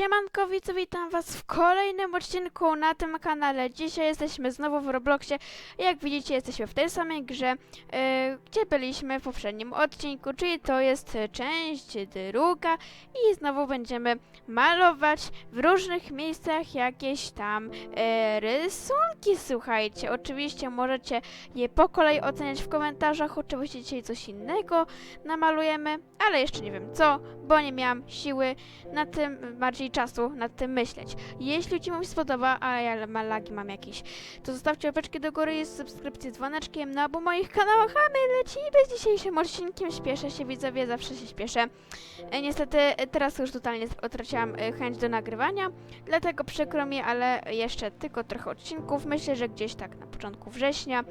Siemanko witam was w kolejnym odcinku na tym kanale. Dzisiaj jesteśmy znowu w Robloxie. Jak widzicie, jesteśmy w tej samej grze, e, gdzie byliśmy w poprzednim odcinku, czyli to jest część druga i znowu będziemy malować w różnych miejscach jakieś tam e, rysunki, słuchajcie. Oczywiście możecie je po kolei oceniać w komentarzach, oczywiście dzisiaj coś innego namalujemy, ale jeszcze nie wiem co, bo nie miałam siły na tym, bardziej czasu nad tym myśleć. Jeśli Ci się spodoba, a ja ma lagi mam jakieś, to zostawcie łapeczki do góry i subskrypcję z dzwoneczkiem na obu moich kanałach, a my lecimy z dzisiejszym odcinkiem. Śpieszę się, widzowie, zawsze się śpieszę. E, niestety e, teraz już totalnie utraciłam e, chęć do nagrywania, dlatego przykro mi, ale jeszcze tylko trochę odcinków. Myślę, że gdzieś tak na początku września.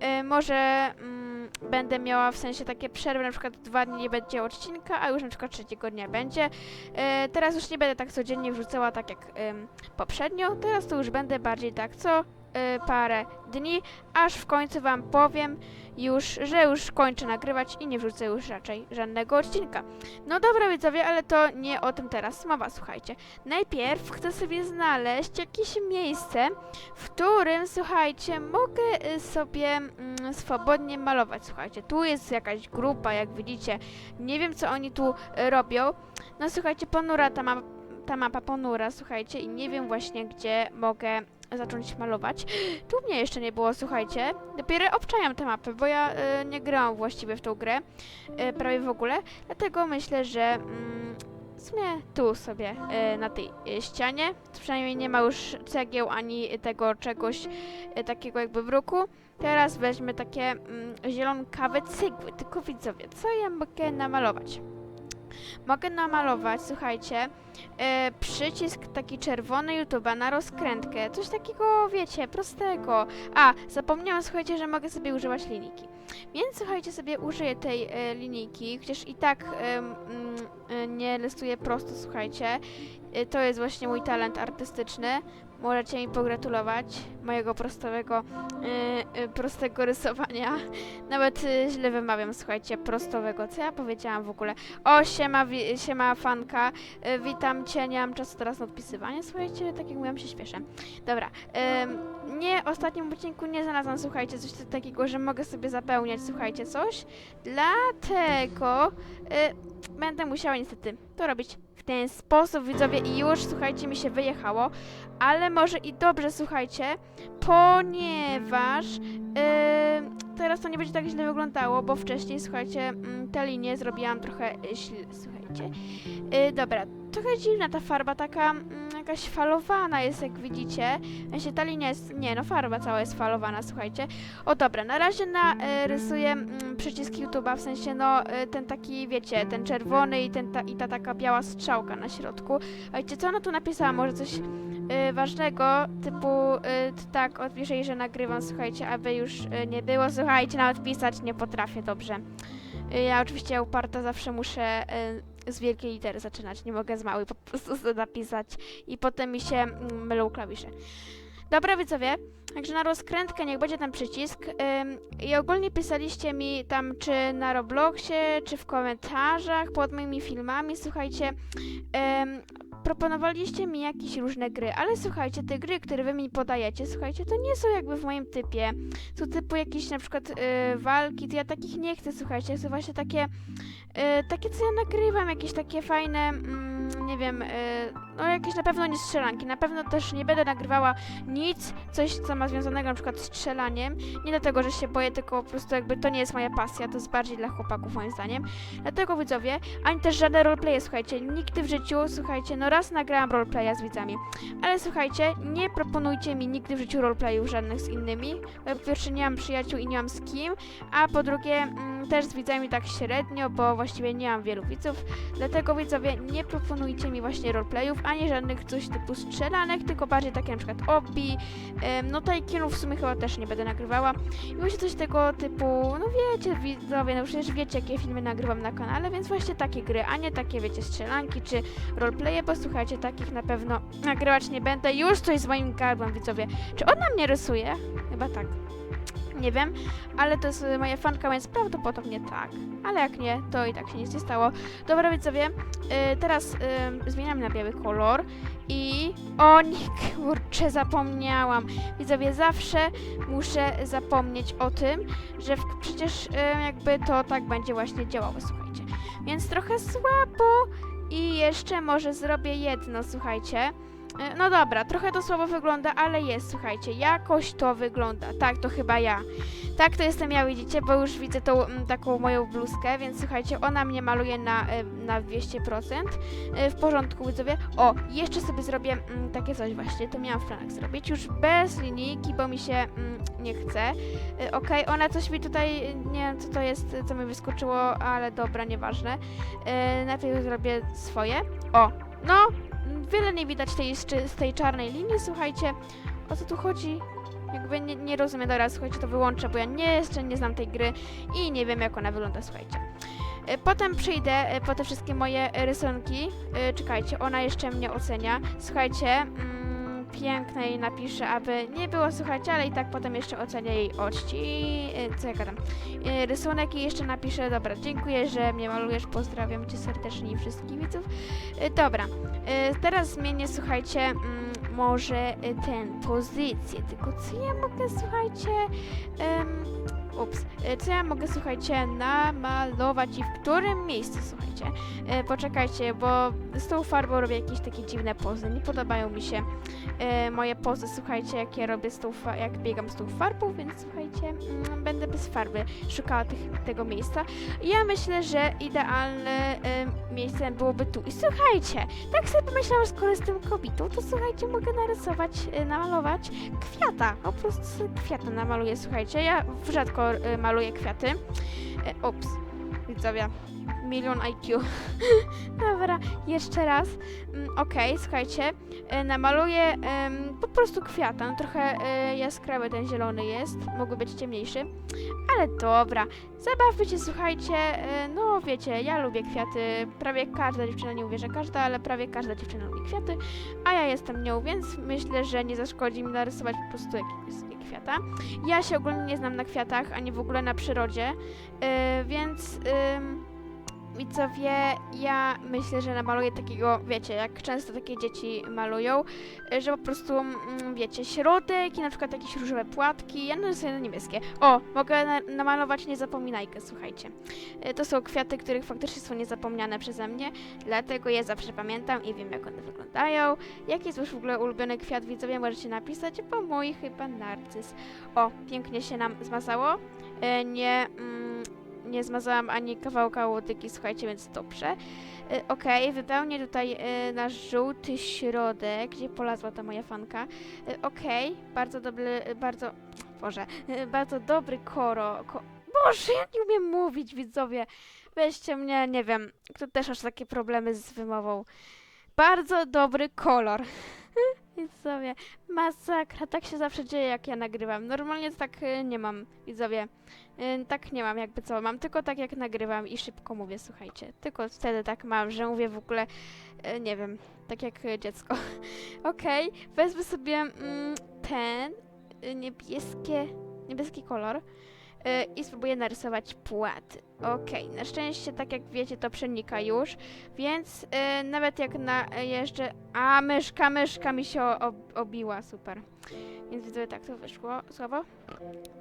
E, może mm, będę miała w sensie takie przerwy, na przykład dwa dni nie będzie odcinka, a już na przykład trzeciego dnia będzie. E, teraz już nie będę tak codziennie wrzucała tak jak em, poprzednio, teraz to już będę bardziej tak co e, parę dni, aż w końcu wam powiem już, że już kończę nagrywać i nie wrzucę już raczej żadnego odcinka. No dobra widzowie, ale to nie o tym teraz mowa, słuchajcie. Najpierw chcę sobie znaleźć jakieś miejsce, w którym, słuchajcie, mogę y, sobie mm, swobodnie malować. Słuchajcie, tu jest jakaś grupa, jak widzicie. Nie wiem, co oni tu y, robią. No słuchajcie, ponura ta, ma, ta mapa ponura, słuchajcie, i nie wiem właśnie, gdzie mogę zacząć malować. Tu mnie jeszcze nie było, słuchajcie. Dopiero obczajam tę mapę, bo ja y, nie grałam właściwie w tą grę, y, prawie w ogóle. Dlatego myślę, że mm, w sumie tu sobie y, na tej y, ścianie, przynajmniej nie ma już cegieł ani tego czegoś y, takiego jakby bruku. Teraz weźmy takie mm, zielonkawe cegły, tylko widzowie, co ja mogę namalować? Mogę namalować, słuchajcie, e, przycisk taki czerwony YouTube'a na rozkrętkę. Coś takiego, wiecie, prostego. A, zapomniałam, słuchajcie, że mogę sobie używać linijki. Więc słuchajcie, sobie użyję tej e, linijki, chociaż i tak mm, e, nie rysuję prosto, słuchajcie. E, to jest właśnie mój talent artystyczny. Możecie mi pogratulować mojego prostowego, e, prostego rysowania. Nawet e, źle wymawiam, słuchajcie, prostowego. Co ja powiedziałam w ogóle? O, siema, wi- siema fanka. E, witam cię, nie mam czasu teraz na odpisywanie. Słuchajcie, tak jak mówiłam, się śpieszę. Dobra. em, nie, ostatnim odcinku nie znalazłam, słuchajcie, coś takiego, że mogę sobie zapełniać, słuchajcie, coś. Dlatego e, będę musiała niestety to robić ten sposób, widzowie, i już, słuchajcie, mi się wyjechało. Ale może i dobrze, słuchajcie, ponieważ em, teraz to nie będzie tak źle wyglądało, bo wcześniej, słuchajcie, mm, te linie zrobiłam trochę y, źle, słuchajcie. Y, dobra, trochę dziwna ta farba, taka mm, jakaś falowana jest, jak widzicie. Właśnie ta linia jest, nie no, farba cała jest falowana, słuchajcie. O dobra, na razie na, y, rysuję mm, przycisk YouTube'a, w sensie no, y, ten taki, wiecie, ten czerwony i, ten ta, i ta taka biała strzałka na środku. Wiecie, co ona tu napisała? Może coś y, ważnego, typu y, tak, odpiszę że nagrywam, słuchajcie, aby już y, nie było. Słuchajcie, nawet pisać nie potrafię dobrze. Ja oczywiście uparta zawsze muszę y, z wielkiej litery zaczynać, nie mogę z małej po prostu napisać. I potem mi się mm, mylą klawisze. Dobra widzowie, także na rozkrętkę niech będzie ten przycisk. Ym, i ogólnie pisaliście mi tam czy na Robloxie, czy w komentarzach pod moimi filmami, słuchajcie, ym, proponowaliście mi jakieś różne gry, ale słuchajcie, te gry, które wy mi podajecie, słuchajcie, to nie są jakby w moim typie. Są typu jakieś na przykład y, walki, to ja takich nie chcę, słuchajcie, są właśnie takie, y, takie co ja nagrywam, jakieś takie fajne, mm, nie wiem, y, no jakieś na pewno nie strzelanki, na pewno też nie będę nagrywała nic, coś co ma związanego na przykład z strzelaniem, nie dlatego, że się boję, tylko po prostu jakby to nie jest moja pasja, to jest bardziej dla chłopaków moim zdaniem. Dlatego widzowie, ani też żadne roleplaye, słuchajcie, nigdy w życiu, słuchajcie, no raz nagrałam roleplaya z widzami, ale słuchajcie, nie proponujcie mi nigdy w życiu roleplayów żadnych z innymi, po pierwsze nie mam przyjaciół i nie mam z kim, a po drugie mm, też z widzami tak średnio, bo właściwie nie mam wielu widzów, dlatego widzowie, nie proponujcie mi właśnie roleplayów, ani żadnych coś typu strzelanek, tylko bardziej takie na przykład obi, no Taikinów w sumie chyba też nie będę nagrywała i właśnie coś tego typu, no wiecie widzowie, no przecież wiecie jakie filmy nagrywam na kanale, więc właśnie takie gry, a nie takie wiecie strzelanki czy roleplaye, bo słuchajcie, takich na pewno nagrywać nie będę, już coś z moim gardłem widzowie. Czy on na mnie rysuje? Chyba tak. Nie wiem, ale to jest y, moja fanka, więc prawdopodobnie tak. Ale jak nie, to i tak się nic nie stało. Dobra, widzowie, y, teraz y, zmieniam na biały kolor i... O nie, kurczę, zapomniałam. Widzowie, zawsze muszę zapomnieć o tym, że w, przecież y, jakby to tak będzie właśnie działało, słuchajcie. Więc trochę słabo i jeszcze może zrobię jedno, słuchajcie. Y, No dobra, trochę to słabo wygląda, ale jest, słuchajcie, jakoś to wygląda. Tak, to chyba ja. Tak, to jestem ja, widzicie, bo już widzę tą mm, taką moją bluzkę, więc słuchajcie, ona mnie maluje na, y, na 200%. Y, W porządku, widzowie. O, jeszcze sobie zrobię mm, takie coś właśnie, to miałam w planach zrobić, już bez linijki, bo mi się mm, nie chce. Okej, ona coś mi tutaj, nie wiem co to jest, co mi wyskoczyło, ale dobra, nieważne. Najpierw zrobię swoje. O, no, wiele nie widać tej, z tej czarnej linii, słuchajcie. O co tu chodzi? Jakby nie, nie rozumiem, dobra, słuchajcie, to wyłączę, bo ja nie, jeszcze nie znam tej gry i nie wiem, jak ona wygląda, słuchajcie. Y, Potem przyjdę y, po te wszystkie moje rysunki. Y, Czekajcie, ona jeszcze mnie ocenia. Słuchajcie, mm, piękne jej napiszę, aby nie było, słuchajcie, ale i tak potem jeszcze ocenię jej oczci. y, Co ja gadam? Y, Rysunek i jeszcze napiszę, dobra, dziękuję, że mnie malujesz, pozdrawiam cię serdecznie i wszystkich widzów. Y, Dobra, teraz zmienię, słuchajcie, mm, może ten, pozycję, tylko co ja mogę, słuchajcie, em, ups, y, co ja mogę, słuchajcie, namalować i w którym miejscu, słuchajcie. Y, Poczekajcie, bo z tą farbą robię jakieś takie dziwne pozy, nie podobają mi się y, moje pozy, słuchajcie, jak ja robię z tą, jak biegam z tą farbą, więc słuchajcie, mm, będę bez farby szukała tych, tego miejsca. Ja myślę, że idealne miejsce byłoby tu. I słuchajcie, tak sobie pomyślałam, że skoro jestem kobietą, to słuchajcie, mogę narysować, namalować kwiata. Po prostu kwiata namaluję, słuchajcie. Ja rzadko y, maluję kwiaty. Y, ups, widzowie, milion IQ. Dobra, jeszcze raz. Mm, Okej, słuchajcie, y, namaluję em, po prostu kwiata. No, trochę y, jaskrawy ten zielony jest, mógłby być ciemniejszy. Ale dobra, zabawmy się, słuchajcie, no wiecie, ja lubię kwiaty, prawie każda dziewczyna, nie że każda, ale prawie każda dziewczyna lubi kwiaty, a ja jestem nią, więc myślę, że nie zaszkodzi mi narysować po prostu jakiegoś kwiata. Ja się ogólnie nie znam na kwiatach, ani w ogóle na przyrodzie, y, więc... ym, Widzowie, ja myślę, że namaluję takiego, wiecie, jak często takie dzieci malują, y, że po prostu, mm, wiecie, środek i na przykład jakieś różowe płatki, ja narysuję na niebieskie. O, mogę na namalować niezapominajkę, słuchajcie. Y, To są kwiaty, których faktycznie są niezapomniane przeze mnie, dlatego je zawsze pamiętam i wiem, jak one wyglądają. Jaki jest już w ogóle ulubiony kwiat, widzowie, możecie napisać, bo mój chyba narcyz. O, pięknie się nam zmazało. Y, Nie... Mm, nie zmazałam ani kawałka łodygi, słuchajcie, więc dobrze. Y, Okej, wypełnię tutaj y, nasz żółty środek, gdzie polazła ta moja fanka. Y, Okej, bardzo dobry, bardzo, Boże, bardzo dobry koro, ko Boże, ja nie umiem mówić, widzowie. Weźcie mnie, nie wiem, kto też aż takie problemy z wymową. Bardzo dobry kolor. Widzowie, masakra, tak się zawsze dzieje, jak ja nagrywam. Normalnie tak y, nie mam, widzowie. Y, tak nie mam, jakby co. Mam tylko tak, jak nagrywam i szybko mówię, słuchajcie. Tylko wtedy tak mam, że mówię w ogóle, y, nie wiem, tak jak dziecko. Okej, wezmę sobie mm, ten niebieskie, niebieski kolor i spróbuję narysować płaty. Okej, na szczęście, tak jak wiecie, to przenika już, więc y, nawet jak najeżdżę... A, myszka, myszka mi się ob, obiła, super. Więc widzę, tak to wyszło, słowo.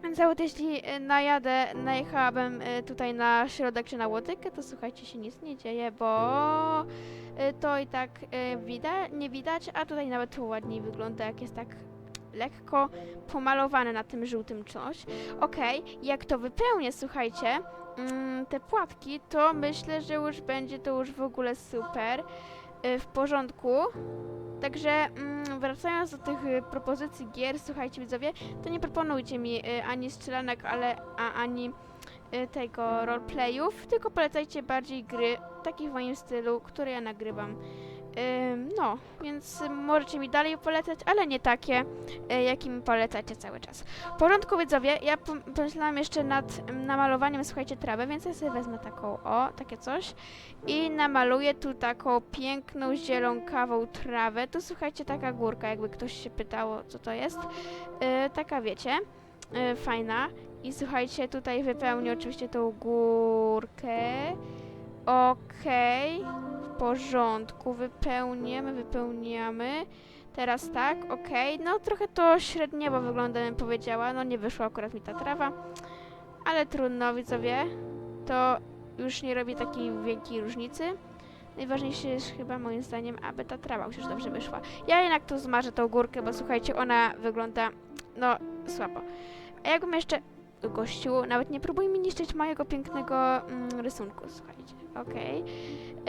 Więc nawet jeśli najadę, najechałabym tutaj na środek czy na łodykę, to słuchajcie, się nic nie dzieje, bo to i tak widać, nie widać, a tutaj nawet ładniej wygląda, jak jest tak lekko pomalowane na tym żółtym coś. Okej, jak to wypełnię, słuchajcie, mm, te płatki, to myślę, że już będzie to już w ogóle super, y, w porządku. Także mm, wracając do tych y, propozycji gier, słuchajcie widzowie, to nie proponujcie mi y, ani strzelanek, ale a, ani tego roleplayów, tylko polecajcie bardziej gry, takich w moim stylu, które ja nagrywam. No, więc możecie mi dalej polecać, ale nie takie, y, jakimi polecacie cały czas. W porządku widzowie, ja pom- pomyślałam jeszcze nad namalowaniem, słuchajcie, trawy, więc ja sobie wezmę taką, o, takie coś i namaluję tu taką piękną, zielonkawą trawę. Tu słuchajcie, taka górka, jakby ktoś się pytało, co to jest. Y, taka wiecie, y, fajna. I słuchajcie, tutaj wypełnię oczywiście tą górkę. Okej, w porządku, wypełniamy, wypełniamy. Teraz tak, okej. No trochę to średniowo wygląda, bym powiedziała. No nie wyszła akurat mi ta trawa. Ale trudno, widzowie. To już nie robi takiej wielkiej różnicy. Najważniejsze jest chyba moim zdaniem, aby ta trawa już dobrze wyszła. Ja jednak tu zmarzę tą górkę, bo słuchajcie, ona wygląda, no, słabo. A jakbym jeszcze, gościu, nawet nie próbuj mi niszczyć mojego pięknego mm, rysunku, słuchajcie. Okej.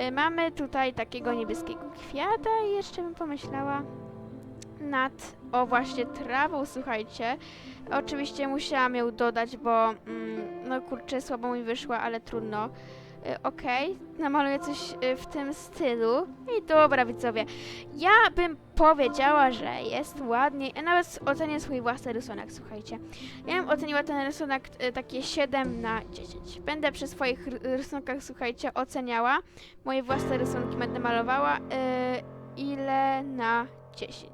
Y, Mamy tutaj takiego niebieskiego kwiata i jeszcze bym pomyślała nad, o właśnie trawą, słuchajcie. Oczywiście musiałam ją dodać, bo mm, no kurczę, słabo mi wyszła, ale trudno. Y, Okej, namaluję coś y, w tym stylu. I dobra, widzowie. Ja bym powiedziała, że jest ładniej. Ja nawet ocenię swój własny rysunek, słuchajcie. Ja bym oceniła ten rysunek y, takie 7 na 10. Będę przy swoich ry- rysunkach, słuchajcie, oceniała. Moje własne rysunki będę malowała. Ile na 10?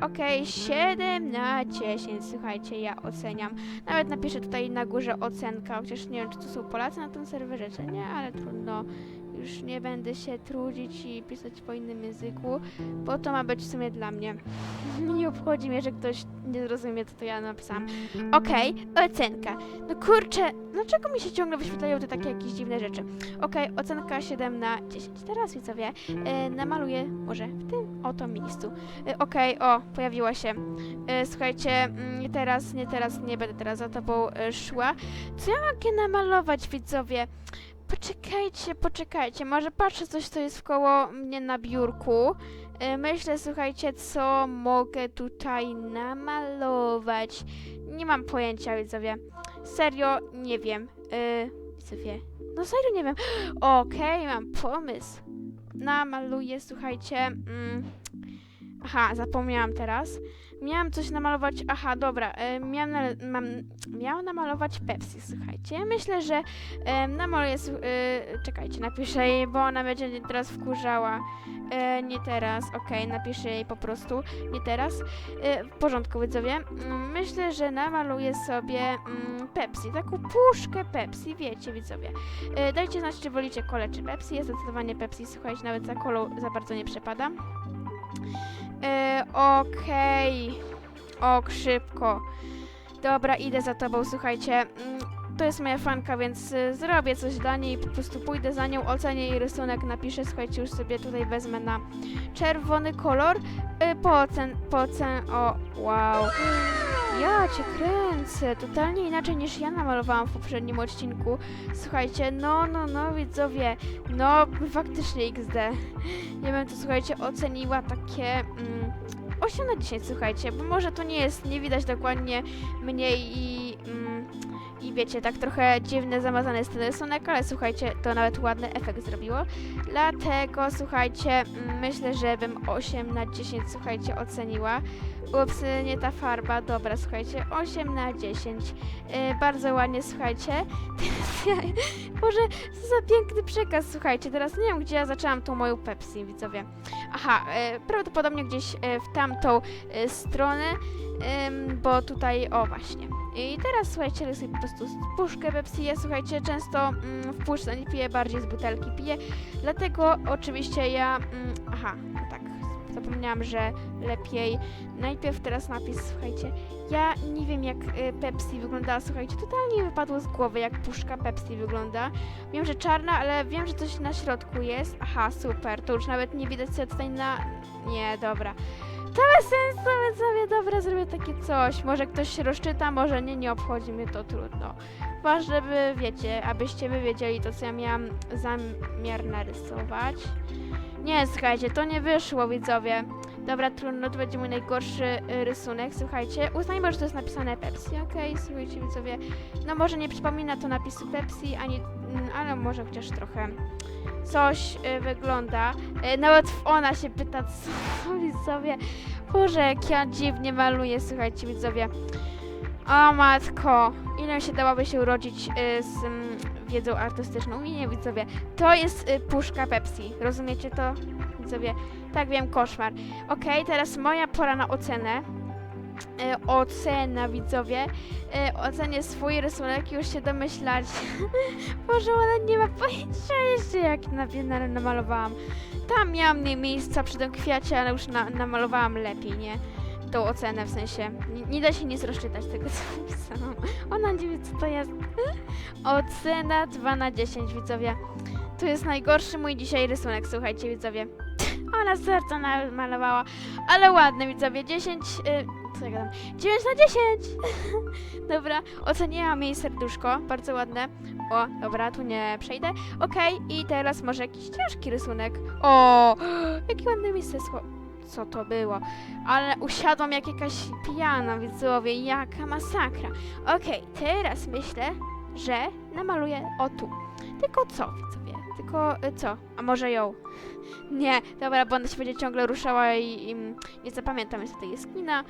Okej, 7 na 10, słuchajcie, ja oceniam. Nawet napiszę tutaj na górze ocenka, chociaż nie wiem, czy to są Polacy na tym serwerze, czy nie, ale trudno. Już nie będę się trudzić i pisać po innym języku, bo to ma być w sumie dla mnie. Nie obchodzi mnie, że ktoś nie zrozumie, co to ja napisałam. Okej, ocenka. No kurczę, dlaczego mi się ciągle wyświetlają te takie jakieś dziwne rzeczy? Okej, ocenka 7 na 10. Teraz widzowie, e, namaluję może w tym oto miejscu. E, Okej, o, pojawiła się. E, słuchajcie, mm, nie teraz, nie teraz, nie będę teraz za tobą e, szła. Co ja mogę namalować, widzowie? Poczekajcie, poczekajcie, może patrzę coś, co jest wkoło mnie na biurku. E, Myślę, słuchajcie, co mogę tutaj namalować. Nie mam pojęcia, widzowie. Serio, nie wiem. E, widzowie, no serio nie wiem. Okej, mam pomysł. Namaluję, słuchajcie. Mm, aha, zapomniałam teraz. Miałam coś namalować. Aha, dobra. E, miałam, na, mam, miałam namalować Pepsi, słuchajcie. Myślę, że e, namaluję. E, czekajcie, napiszę jej, bo ona będzie teraz wkurzała. E, nie teraz, okej, napiszę jej po prostu. Nie teraz. E, w porządku, widzowie. Mm, Myślę, że namaluję sobie mm, Pepsi. Taką puszkę Pepsi, wiecie, widzowie. E, dajcie znać, czy wolicie kolę czy Pepsi. Ja zdecydowanie Pepsi, słuchajcie, nawet za kolą za bardzo nie przepadam. E, Okej. Ok, szybko. Dobra, idę za tobą, słuchajcie. Mm, To jest moja fanka, więc y, zrobię coś dla niej, po prostu pójdę za nią, ocenię jej rysunek, napiszę, słuchajcie, już sobie tutaj wezmę na czerwony kolor. Y, Po ocen, po ocen, o, wow. Ja cię kręcę, totalnie inaczej niż ja namalowałam w poprzednim odcinku. Słuchajcie, no, no, no, widzowie, no, faktycznie XD. Ja bym to, słuchajcie, oceniła takie mm, 8 na 10, słuchajcie, bo może to nie jest, nie widać dokładnie mnie i, mm, i wiecie, tak trochę dziwny, zamazany jest ten rysunek, ale słuchajcie, to nawet ładny efekt zrobiło. Dlatego, słuchajcie, myślę, że bym 8 na 10, słuchajcie, oceniła. Ups, nie ta farba, dobra, słuchajcie, 8 na 10. Yy, bardzo ładnie, słuchajcie. Boże, co za piękny przekaz, słuchajcie, teraz nie wiem, gdzie ja zaczęłam tą moją Pepsi, widzowie. Aha, e, prawdopodobnie gdzieś e, w tamtą e, stronę, em, bo tutaj, o właśnie. I teraz, słuchajcie, rysuję po prostu puszkę Pepsi. Ja, słuchajcie, często mm, w puszce nie piję, bardziej z butelki piję, dlatego oczywiście ja, mm, aha, no tak, zapomniałam, że lepiej najpierw teraz napis, słuchajcie, ja nie wiem jak y, Pepsi wyglądała, słuchajcie, totalnie wypadło z głowy jak puszka Pepsi wygląda. Wiem, że czarna, ale wiem, że coś na środku jest. Aha, super, to już nawet nie widać co tutaj na... Nie, dobra. To bez sensu, więc sobie dobra, zrobię takie coś. Może ktoś się rozczyta, może nie, nie obchodzi mnie to, trudno. Ważne, żeby, wiecie, abyście wy wiedzieli to, co ja miałam zamiar narysować. Nie, słuchajcie, to nie wyszło, widzowie. Dobra, trudno, to będzie mój najgorszy y, rysunek, słuchajcie. Uznajmy, że to jest napisane Pepsi, okej, słuchajcie, widzowie. No może nie przypomina to napisu Pepsi, ani, ale może chociaż trochę coś y, wygląda. Y, nawet ona się pyta, co widzowie. Boże, jak ja dziwnie maluję, słuchajcie, widzowie. O matko, ile się dałaby się urodzić y, z mm, wiedzą artystyczną? I nie, widzowie, to jest puszka Pepsi, rozumiecie to, widzowie? Tak wiem, koszmar. Okej, teraz moja pora na ocenę. E, ocena, widzowie. E, ocenię swój rysunek, już się domyślać. Boże, ona nie ma pojęcia jeszcze jak na, na, namalowałam. Tam miałam mniej miejsca przy tym kwiacie, ale już na, namalowałam lepiej, nie? Tą ocenę w sensie. Nie, nie da się nic rozczytać tego, co napisałam. Ona nie wie, co to jest. Ocena 2 na 10, widzowie. To jest najgorszy mój dzisiaj rysunek, słuchajcie, widzowie. Ona serce namalowała, ale ładny, widzowie. 10. Y, co ja gadam? 9 na 10! dobra, oceniłam jej serduszko, bardzo ładne. O, dobra, tu nie przejdę. Okej, i teraz może jakiś ciężki rysunek. O, jaki ładny miejsce sło- Co to było? Ale usiadłam jak jakaś pijana, widzowie, jaka masakra. Okej, teraz myślę, że namaluję o tu. Tylko co, widzowie? Tylko y, co? A może ją? Nie, dobra, bo ona się będzie ciągle ruszała i, i nie zapamiętam niestety jaskina y,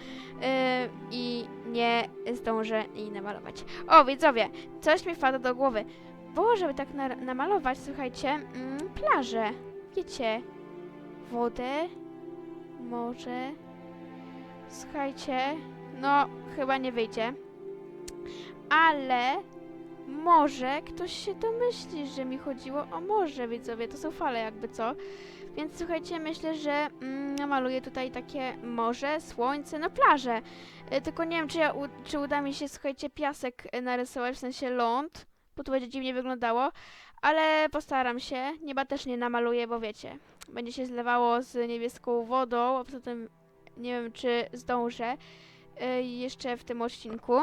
i nie zdążę jej namalować. O, widzowie, coś mi wpada do głowy. Bo żeby tak na, namalować, słuchajcie, mm, plażę. Wiecie, wodę, morze. Słuchajcie, no chyba nie wyjdzie. Ale może ktoś się domyśli, że mi chodziło o morze, widzowie. To są fale, jakby co. Więc słuchajcie, myślę, że mm, namaluję tutaj takie morze, słońce, no plażę. E, tylko nie wiem, czy, ja, u, czy uda mi się, słuchajcie, piasek e, narysować, w sensie ląd, bo to będzie dziwnie wyglądało. Ale postaram się. Nieba też nie namaluję, bo wiecie, będzie się zlewało z niebieską wodą, a poza tym nie wiem, czy zdążę e, jeszcze w tym odcinku.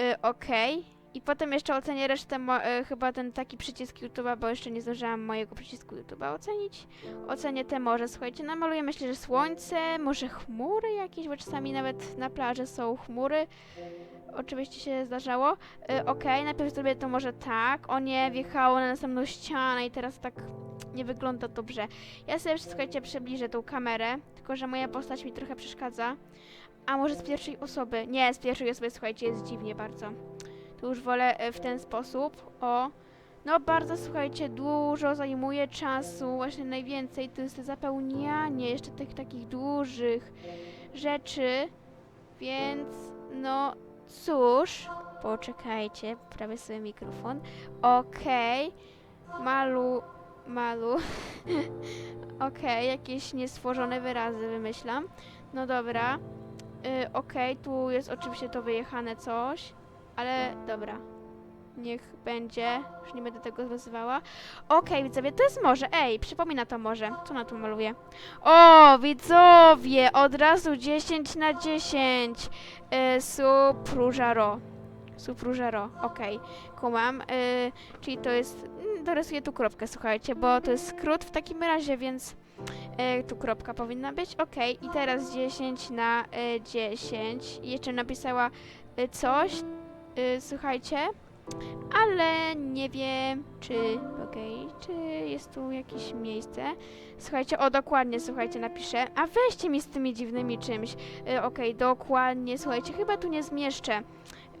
E, Okej. I potem jeszcze ocenię resztę, e, chyba ten taki przycisk YouTube'a, bo jeszcze nie zdążyłam mojego przycisku YouTube'a ocenić. Ocenię te morze, słuchajcie, namaluję myślę, że słońce, może chmury jakieś, bo czasami nawet na plaży są chmury. Oczywiście się zdarzało. E, Okej, najpierw zrobię to może tak. O nie, wjechało na następną ścianę i teraz tak nie wygląda dobrze. Ja sobie, słuchajcie, przybliżę tą kamerę, tylko że moja postać mi trochę przeszkadza. A może z pierwszej osoby? Nie, z pierwszej osoby, słuchajcie, jest dziwnie bardzo. To już wolę e, w ten sposób. O. No bardzo, słuchajcie, dużo zajmuje czasu, właśnie najwięcej to jest zapełnianie jeszcze tych takich dużych rzeczy, więc no cóż, poczekajcie, prawie sobie mikrofon. Okej, malu, malu, okej, jakieś niestworzone wyrazy wymyślam. No dobra, y, okej, tu jest oczywiście to wyjechane coś. Ale dobra. Niech będzie. Już nie będę tego nazywała. Okej, widzowie, to jest morze. Ej, przypomina to morze. Co na tu maluję? O, widzowie! Od razu 10 na 10. Y, Suprużaro. Suprużaro, okej. Kumam. Y, czyli to jest... mm, Dorysuję tu kropkę, słuchajcie, bo to jest skrót w takim razie, więc... y, tu kropka powinna być. Okej, i teraz 10 na y, 10. I jeszcze napisała y, coś, y, słuchajcie, ale nie wiem, czy, okej, czy jest tu jakieś miejsce. Słuchajcie, o dokładnie, słuchajcie, napiszę. A weźcie mi z tymi dziwnymi czymś. Y, okej, dokładnie, słuchajcie, chyba tu nie zmieszczę.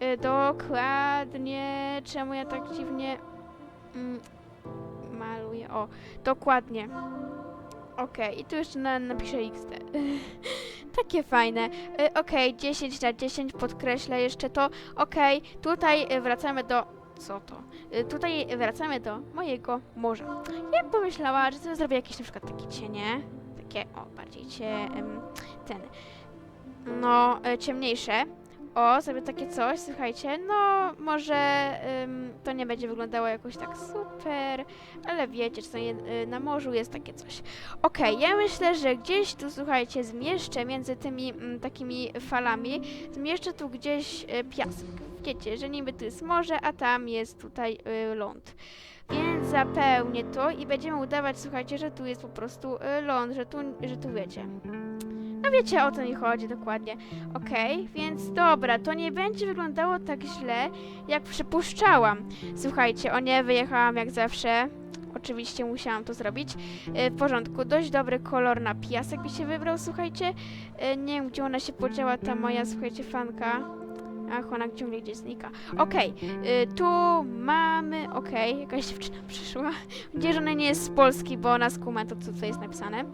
Y, dokładnie, czemu ja tak dziwnie mm, maluję? O, dokładnie. Okej, i tu jeszcze na, napiszę XD. Takie fajne. Y, Okej, 10 na 10, podkreślę jeszcze to. Okej, tutaj y, wracamy do... Co to? Y, Tutaj wracamy do mojego morza. Ja pomyślała, że sobie zrobię jakieś na przykład takie cienie. Takie, o, bardziej cie... ten... No, y, ciemniejsze. O, sobie takie coś, słuchajcie, no może ym, to nie będzie wyglądało jakoś tak super, ale wiecie, czasami y, na morzu jest takie coś. Okej, ja myślę, że gdzieś tu, słuchajcie, zmieszczę między tymi mm, takimi falami, zmieszczę tu gdzieś y, piasek. Wiecie, że niby tu jest morze, a tam jest tutaj y, ląd. Więc zapełnię to i będziemy udawać, słuchajcie, że tu jest po prostu y, ląd, że tu, że tu wiecie. No wiecie o co mi chodzi dokładnie. Okej, więc dobra, to nie będzie wyglądało tak źle, jak przypuszczałam. Słuchajcie, o nie, wyjechałam jak zawsze. Oczywiście musiałam to zrobić. E, w porządku, dość dobry kolor na piasek mi się wybrał, słuchajcie. E, nie wiem, gdzie ona się podziała, ta moja, słuchajcie, fanka. Ach, ona ciągle gdzieś znika. Okej, e, tu mamy, okej, jakaś dziewczyna przyszła. Gdzie że ona nie jest z Polski, bo ona skuma to, co tutaj jest napisane.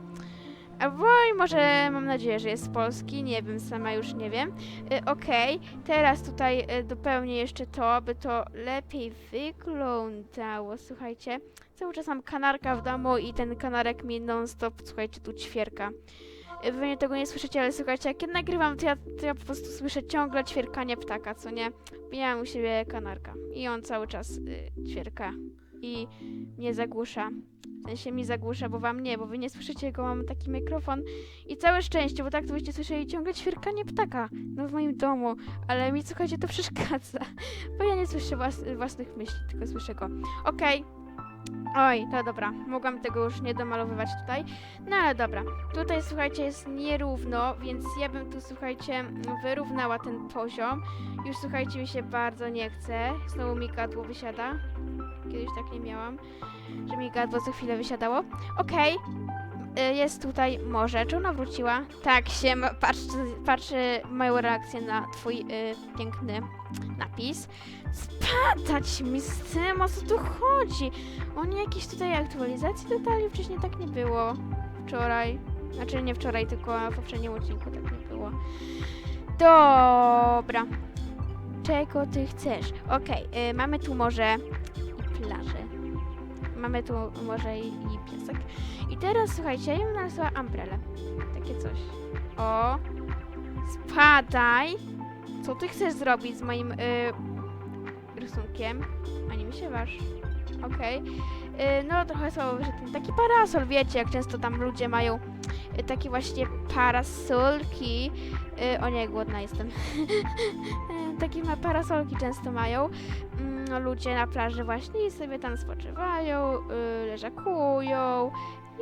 I może mam nadzieję, że jest z Polski, nie wiem, sama już nie wiem. Y, Okej, teraz tutaj y, dopełnię jeszcze to, aby to lepiej wyglądało. Słuchajcie, cały czas mam kanarka w domu i ten kanarek mi non-stop, słuchajcie, tu ćwierka. Y, Wy mnie tego nie słyszycie, ale słuchajcie, jak ja nagrywam, to ja, to ja po prostu słyszę ciągle ćwierkanie ptaka, co nie? Miałem u siebie kanarka i on cały czas y, ćwierka i mnie zagłusza. W sensie mi zagłusza, bo wam nie, bo wy nie słyszycie go, mam taki mikrofon i całe szczęście, bo tak to byście słyszeli ciągle ćwierkanie ptaka, no w moim domu, ale mi słuchajcie, to przeszkadza, bo ja nie słyszę włas własnych myśli, tylko słyszę go. Okej. Oj, to dobra, mogłam tego już nie domalowywać tutaj, no ale dobra. Tutaj, słuchajcie, jest nierówno, więc ja bym tu, słuchajcie, wyrównała ten poziom. Już, słuchajcie, mi się bardzo nie chce. Znowu mi gadło wysiada. Kiedyś tak nie miałam, że mi gadło co chwilę wysiadało. Okej. Y, Jest tutaj morze. Czy ona wróciła? Tak, się patrzy, patrzy moją reakcję na twój y, piękny napis. Spadać mi z tym, o co tu chodzi? Oni jakieś tutaj aktualizacje dodali? Wcześniej tak nie było. Wczoraj. Znaczy nie wczoraj, tylko w poprzednim odcinku tak nie było. Dobra. Czego ty chcesz? Okej, y, mamy tu morze i plażę. Mamy tu morze i, i piasek. I teraz słuchajcie, ja bym narysowała umbrelę. Takie coś. O. Spadaj. Co ty chcesz zrobić z moim y, rysunkiem? A nie mi się waż. Okej. Y, No trochę słabo wyszedł ten taki parasol, wiecie, jak często tam ludzie mają y, takie właśnie parasolki. Y, O nie, głodna jestem. Y, takie ma parasolki często mają ludzie na plaży właśnie sobie tam spoczywają, y, leżakują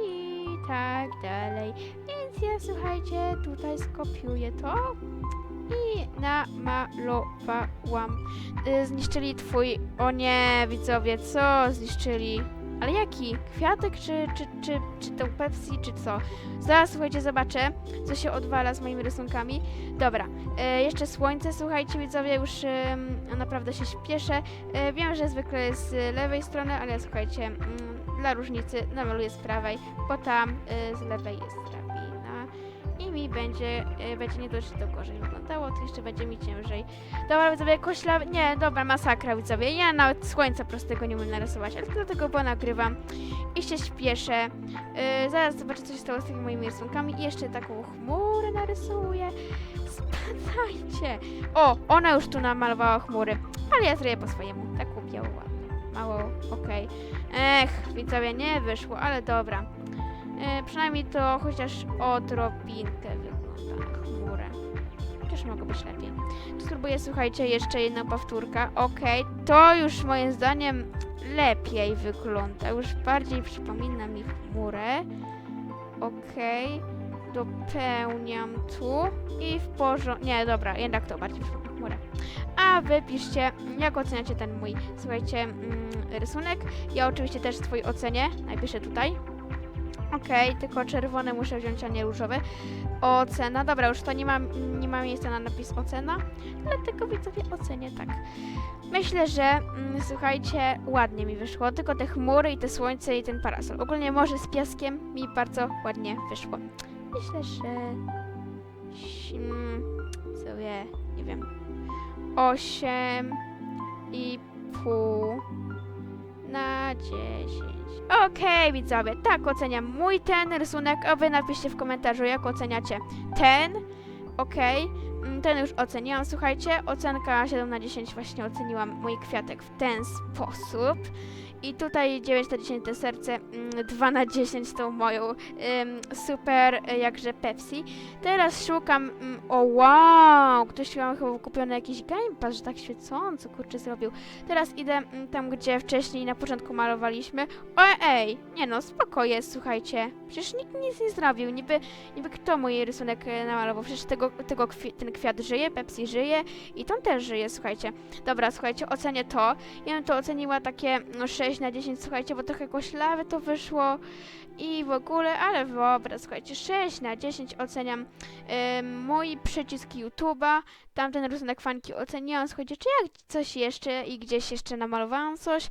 i tak dalej. Więc ja słuchajcie, tutaj skopiuję to i namalowałam. Y, zniszczyli twój. O nie, widzowie, co zniszczyli? Ale jaki? Kwiatek czy, czy, czy, czy to Pepsi, czy co? Zaraz słuchajcie, zobaczę, co się odwala z moimi rysunkami. Dobra, e, jeszcze słońce, słuchajcie, widzowie, już em, naprawdę się śpieszę. E, wiem, że zwykle jest z lewej strony, ale słuchajcie, mm, dla różnicy namaluję z prawej, bo tam e, z lewej jest i mi będzie, e, będzie nie dość to gorzej wyglądało, to jeszcze będzie mi ciężej. Dobra, widzowie, kośla... Nie, dobra, masakra, widzowie. Ja nawet słońca prostego nie umiem narysować, ale dlatego, bo nagrywam i się śpieszę. Yy, zaraz zobaczę, co się stało z tymi moimi rysunkami. I jeszcze taką chmurę narysuję. Spadajcie. O, ona już tu namalowała chmury, ale ja zrobię po swojemu. Taką białą, ładną. Mało, okej. Ech, widzowie, nie wyszło, ale dobra. Yy, przynajmniej to chociaż odrobinkę wygląda na chmurę. Chociaż mogło być lepiej. Spróbuję, słuchajcie, jeszcze jedna powtórka. Okej, to już moim zdaniem lepiej wygląda. Już bardziej przypomina mi chmurę. Okej, dopełniam tu i w porządku. Nie, dobra, jednak to bardziej przypomina chmurę. A wy piszcie, jak oceniacie ten mój, słuchajcie, mm, rysunek. Ja oczywiście też swój ocenię. Napiszę tutaj. Okej, tylko czerwone muszę wziąć, a nie różowe. Ocena, dobra, już to nie ma, nie ma miejsca na napis ocena, dlatego widzowie ocenię tak. Myślę, że mm, słuchajcie, ładnie mi wyszło, tylko te chmury i te słońce i ten parasol. Ogólnie morze z piaskiem mi bardzo ładnie wyszło. Myślę, że mm, sobie, nie wiem, 8 i pół na 10. Okej, widzowie, tak oceniam mój ten rysunek, a wy napiszcie w komentarzu, jak oceniacie ten. Okej, mm, ten już oceniłam, słuchajcie, ocenka 7 na 10 właśnie oceniłam mój kwiatek w ten sposób. I tutaj 9 na 10 te serce, mm, 2 na 10 tą moją ym, super, y, jakże Pepsi. Teraz szukam, mm, o wow, ktoś miał chyba kupiony jakiś Game Pass, że tak świecąco, kurczę, zrobił. Teraz idę mm, tam, gdzie wcześniej na początku malowaliśmy. O, ej, nie no, spoko jest, słuchajcie. Przecież nikt nic nie zrobił, niby, niby kto mój rysunek e, namalował. Przecież tego, tego kwi ten kwiat żyje, Pepsi żyje i ton też żyje, słuchajcie. Dobra, słuchajcie, ocenię to. Ja bym to oceniła takie no, 6 na 10, słuchajcie, bo trochę koślawe to wyszło i w ogóle, ale dobra, słuchajcie, 6 na 10 oceniam em, mój przycisk YouTube'a. Tamten rysunek fanki oceniłam, słuchajcie, czy jak coś jeszcze i gdzieś jeszcze namalowałam coś?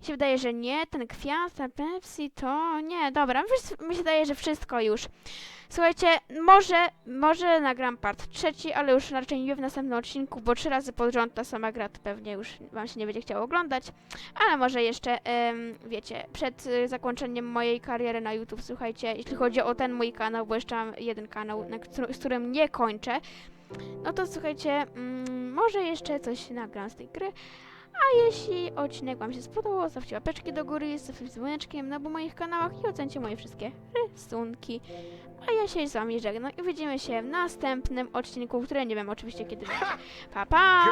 Mi się wydaje, że nie, ten kwiat, ta Pepsi, to nie, dobra, mi się wydaje, że wszystko już. Słuchajcie, może, może nagram part trzeci, ale już raczej nie w następnym odcinku, bo trzy razy pod rząd ta sama gra to pewnie już wam się nie będzie chciało oglądać. Ale może jeszcze, em, wiecie, przed y, zakończeniem mojej kariery na YouTube, słuchajcie, jeśli chodzi o ten mój kanał, bo jeszcze mam jeden kanał, na, z którym nie kończę, no to słuchajcie, mm, może jeszcze coś nagram z tej gry. A jeśli odcinek Wam się spodobał, zostawcie łapeczki do góry, zostawcie dzwoneczkiem na obu moich kanałach i ocencie moje wszystkie rysunki. A ja się z Wami żegnam i widzimy się w następnym odcinku, który nie wiem oczywiście kiedy będzie. Pa, pa!